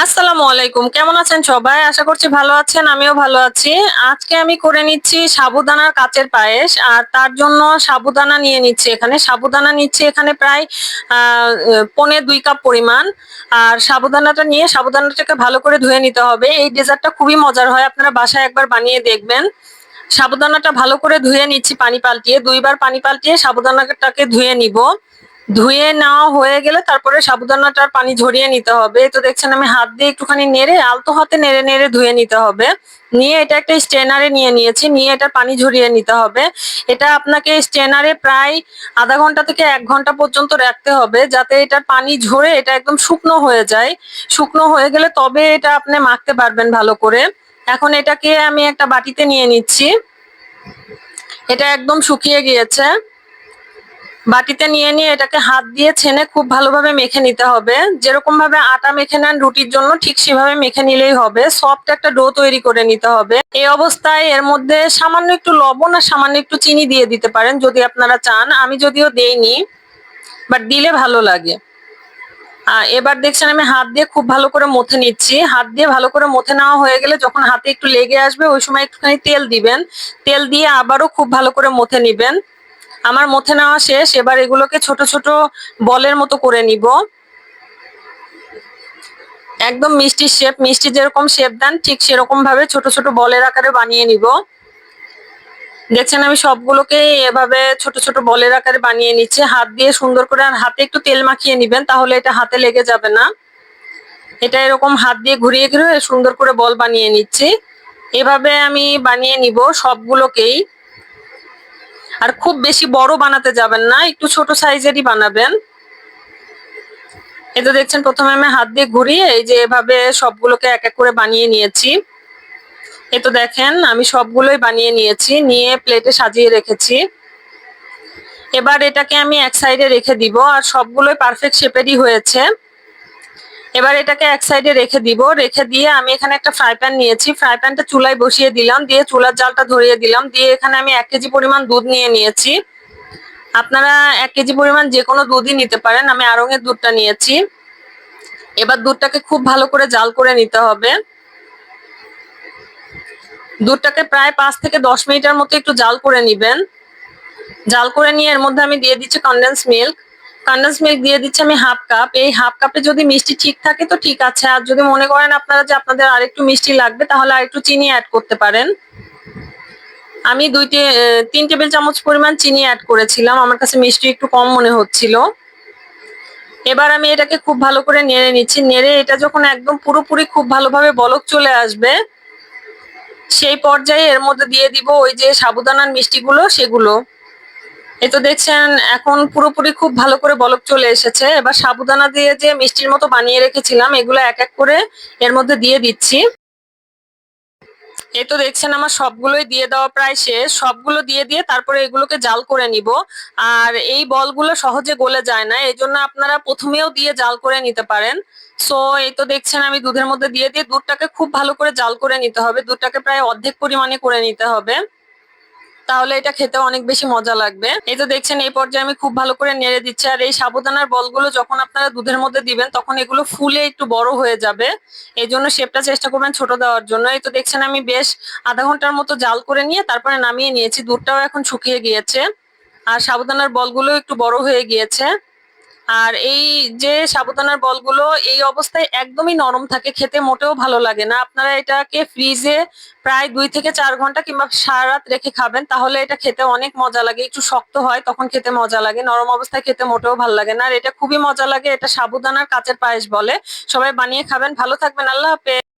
আসসালামু আলাইকুম। কেমন আছেন সবাই? আশা করছি ভালো আছেন, আমিও ভালো আছি। আজকে আমি করে নিচ্ছি সাবুদানার কাচের পায়েস, আর তার জন্য সাবুদানা নিয়ে নিচ্ছি এখানে। সাবুদানা নিচ্ছি এখানে প্রায় পৌনে দুই কাপ পরিমাণ। আর সাবুদানাটা নিয়ে সাবুদানাটাকে ভালো করে ধুয়ে নিতে হবে। এই ডেজার্টটা খুবই মজার হয়, আপনারা বাসায় একবার বানিয়ে দেখবেন। সাবুদানাটা ভালো করে ধুয়ে নিচ্ছি পানি পাল্টিয়ে। দুইবার পানি পাল্টিয়ে সাবুদানাটাকে ধুয়ে নিব। ধুয়ে নেওয়া হয়ে গেলে তারপরে সাবুদানাটার পানি ঝরিয়ে নিতে হবে। তো দেখছেন আমি হাত দিয়ে একটুখানি নেড়ে আলতো হাতে নেড়ে নেড়ে ধুয়ে নিতে হবে। নিয়ে এটা একটা স্ট্রেনারে নিয়ে নিয়েছি, নিয়ে এটা পানি ঝরিয়ে নিতে হবে। এটা আপনাকে স্ট্রেনারে প্রায় আধা ঘণ্টা থেকে এক ঘণ্টা পর্যন্ত রাখতে হবে যাতে এটার পানি ঝরে এটা একদম শুকনো হয়ে যায়। শুকনো হয়ে গেলে তবে এটা আপনি মাখতে পারবেন ভালো করে। এখন এটাকে আমি একটা বাটিতে নিয়ে নিচ্ছি। এটা একদম শুকিয়ে গিয়েছে। বাটিতে নিয়ে নিয়ে এটাকে হাত দিয়ে ছেনে খুব ভালোভাবে মেখে নিতে হবে। যেরকম ভাবে আটা মেখে নেন রুটির জন্য, ঠিক সেভাবে মেখে নিলেই হবে। সফট একটা ডো তৈরি করে নিতে হবে। এই অবস্থায় এর মধ্যে সামান্য একটু লবণ আর সামান্য একটু চিনি দিয়ে দিতে পারেন যদি আপনারা চান। আমি যদিও দেইনি বাট দিলে ভালো লাগে। এবার দেখছেন আমি হাত দিয়ে খুব ভালো করে মথে নিচ্ছি। হাত দিয়ে ভালো করে মথে নেওয়া হয়ে গেলে যখন হাতে একটু লেগে আসবে, ওই সময় একটুখানি তেল দিবেন। তেল দিয়ে আবারও খুব ভালো করে মথে নিবেন। আমার মথে নেওয়া শেষ, এবার এগুলোকে ছোট ছোট বলের মতো করে নিব। একদম মিষ্টি শেপ মিষ্টি যেরকম শেপ দেন, ঠিক সেরকম ভাবে ছোট ছোট বলের আকারে বানিয়ে নিব। দেখছেন আমি সবগুলোকে এভাবে ছোট ছোট বলের আকারে বানিয়ে নিচ্ছি। হাত দিয়ে সুন্দর করে আর হাতে একটু তেল মাখিয়ে নিবেন, তাহলে এটা হাতে লেগে যাবে না। এটা এরকম হাত দিয়ে ঘুরিয়ে ঘুরিয়ে সুন্দর করে বল বানিয়ে নিচ্ছি। এভাবে আমি বানিয়ে নিব সবগুলোকেই। আর খুব বেশি বড় বানাতে যাবেন না, একটু ছোট সাইজেরই বানাবেন। এই তো দেখছেন, প্রথমে আমি হাত দিয়ে ঘুরিয়ে এই যে এভাবে সবগুলোকে এক এক করে বানিয়ে নিয়েছি। এ তো দেখেন, আমি সবগুলোই বানিয়ে নিয়েছি, নিয়ে প্লেটে সাজিয়ে রেখেছি। এবার এটাকে আমি এক সাইডে রেখে দিব, আর সবগুলোই পারফেক্ট শেপেরই হয়েছে। এবার এটাকে এক সাইডে রেখে দিব। রেখে দিয়ে আমি এখানে একটা ফ্রাই প্যান নিয়েছি। ফ্রাই প্যানটা চুলায় বসিয়ে দিলাম, দিয়ে চুলার জালটা ধরিয়ে দিলাম। দিয়ে এখানে আমি এক কেজি পরিমাণ দুধ নিয়ে নিয়েছি। আপনারা এক কেজি পরিমাণ যে কোনো দুধই নিতে পারেন। আমি আড়ঙের দুধটা নিয়েছি। এবার দুধটাকে খুব ভালো করে জাল করে নিতে হবে। দুধটাকে প্রায় পাঁচ থেকে দশ মিনিটের মতো একটু জাল করে নিবেন। জাল করে নিয়ে এর মধ্যে আমি দিয়ে দিচ্ছি কনডেন্স মিল্ক কনডেন্স মিল্ক দিয়ে দিচ্ছি আমি হাফ কাপ এই হাফ কাপে যদি মিষ্টি ঠিক থাকে তো ঠিক আছে। আর যদি মনে করেন আপনারা যে আপনাদের আরেকটু মিষ্টি লাগবে তাহলে আরেকটু চিনি অ্যাড করতে পারেন। আমি দুই টে- আহ, তিন টেবিল চামচ পরিমাণ চিনি অ্যাড করেছিলাম। আমার কাছে মিষ্টি একটু কম মনে হচ্ছিল। এবার আমি এটাকে খুব ভালো করে নেড়ে নিচ্ছি। নেড়ে এটা যখন একদম পুরোপুরি খুব ভালোভাবে বলক চলে আসবে সেই পর্যায়ে এর মধ্যে দিয়ে দিব ওই যে সাবুদানার মিষ্টিগুলো সেগুলো। এই তো দেখছেন, এখন পুরোপুরি খুব ভালো করে বলক চলে এসেছে। এবার সাবুদানা দিয়ে যে মিষ্টির মতো বানিয়ে রেখেছিলাম, এগুলো এক এক করে এর মধ্যে দিয়ে দিচ্ছি। এই তো দেখছেন, আমার সবগুলোই দিয়ে দেওয়া প্রায় শেষ। সবগুলো দিয়ে দিয়ে তারপরে এগুলোকে জাল করে নিব। আর এই বলগুলো সহজে গলে যায় না, এই জন্য আপনারা প্রথমেও দিয়ে জাল করে নিতে পারেন। সো, এই তো দেখছেন, আমি দুধের মধ্যে দিয়ে দিয়ে দুধটাকে খুব ভালো করে জাল করে নিতে হবে। দুধটাকে প্রায় অর্ধেক পরিমাণে করে নিতে হবে। তাহলে এটা খেতে অনেক বেশি মজা লাগবে। এই তো দেখছেন, এই পর্যায়ে আমি খুব ভালো করে নেড়ে দিচ্ছি। আর এই সাবুদানার বলগুলো যখন আপনারা দুধের মধ্যে দিবেন, তখন এগুলো ফুলে একটু বড় হয়ে যাবে। এই জন্য শেপটা চেষ্টা করবেন ছোট দেওয়ার জন্য। এই তো দেখছেন, আমি বেশ আধা ঘণ্টার মতো জাল করে নিয়ে তারপরে নামিয়ে নিয়েছি। দুধটাও এখন শুকিয়ে গিয়েছে। আর সাবুদানার বলগুলো একটু বড় হয়ে গিয়েছে। আর এই যে সাবুদানার বলগুলো, এই অবস্থায় একদমই নরম থাকে, খেতে মোটেও ভালো লাগে না। আপনারা এটাকে ফ্রিজে প্রায় দুই থেকে চার ঘণ্টা কিংবা সারা রাত রেখে খাবেন, তাহলে এটা খেতে অনেক মজা লাগে। একটু শক্ত হয়, তখন খেতে মজা লাগে। নরম অবস্থায় খেতে মোটেও ভালো লাগে না। আর এটা খুবই মজা লাগে, এটা সাবুদানার কাঁচের পায়েস বলে। সবাই বানিয়ে খাবেন। ভালো থাকবেন। আল্লাহ হাফেজ।